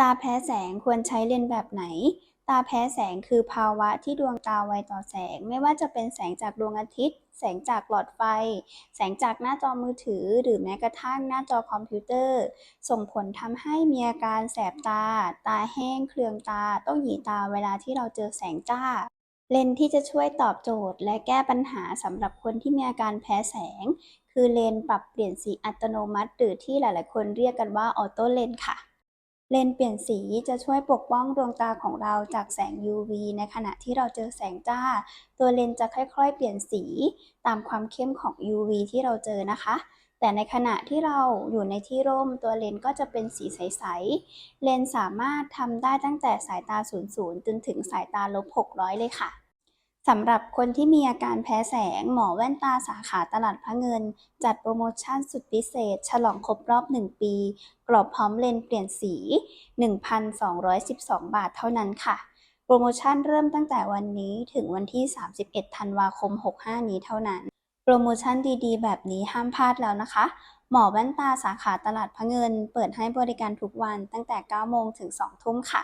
ตาแพ้แสงควรใช้เลนส์แบบไหน ตาแพ้แสงคือภาวะที่ดวงตาไวต่อแสง ไม่ว่าจะเป็นแสงจากดวงอาทิตย์ แสงจากหลอดไฟ แสงจากหน้าจอมือถือ หรือแม้กระทั่งหน้าจอคอมพิวเตอร์ ส่งผลทำให้มีอาการแสบตา ตาแห้ง เคลืองตา ต้องหยีตาเวลาที่เราเจอแสงจ้า เลนที่จะช่วยตอบโจทย์ และแก้ปัญหาสำหรับคนที่มีอาการแพ้แสง คือเลนปรับเปลี่ยนสีอัตโนมัติ หรือที่หลาย ๆ คนเรียกกันว่าออโต้เลนค่ะ เลนส์เปลี่ยนสีจะช่วยปกป้องดวงตาของเราจากแสง UV ในขณะที่เราเจอแสงจ้า ตัวเลนส์จะค่อยๆ เปลี่ยนสีตามความเข้มของ UV ที่เราเจอนะคะ แต่ในขณะที่เราอยู่ในที่ร่ม ตัวเลนส์ก็จะเป็นสีใสๆ เลนส์สามารถทำได้ตั้งแต่สายตา 00 จนถึงสายตาลบ 600 เลยค่ะ สำหรับคนที่มีอาการแพ้แสง หมอแว่นตาสาขาตลาดพระเงิน จัดโปรโมชั่นสุดพิเศษ ฉลองครบรอบ 1 ปี กรอบพร้อมเลนส์เปลี่ยนสี 1,212 บาทเท่านั้นค่ะ โปรโมชั่นเริ่มตั้งแต่วันนี้ถึงวันที่ 31 ธันวาคม 65 นี้เท่านั้น โปรโมชั่นดีๆ แบบนี้ห้ามพลาดแล้วนะคะ หมอแว่นตาสาขาตลาดพระเงิน เปิดให้บริการทุกวันตั้งแต่ 9 โมงถึง 2 ทุ่มค่ะ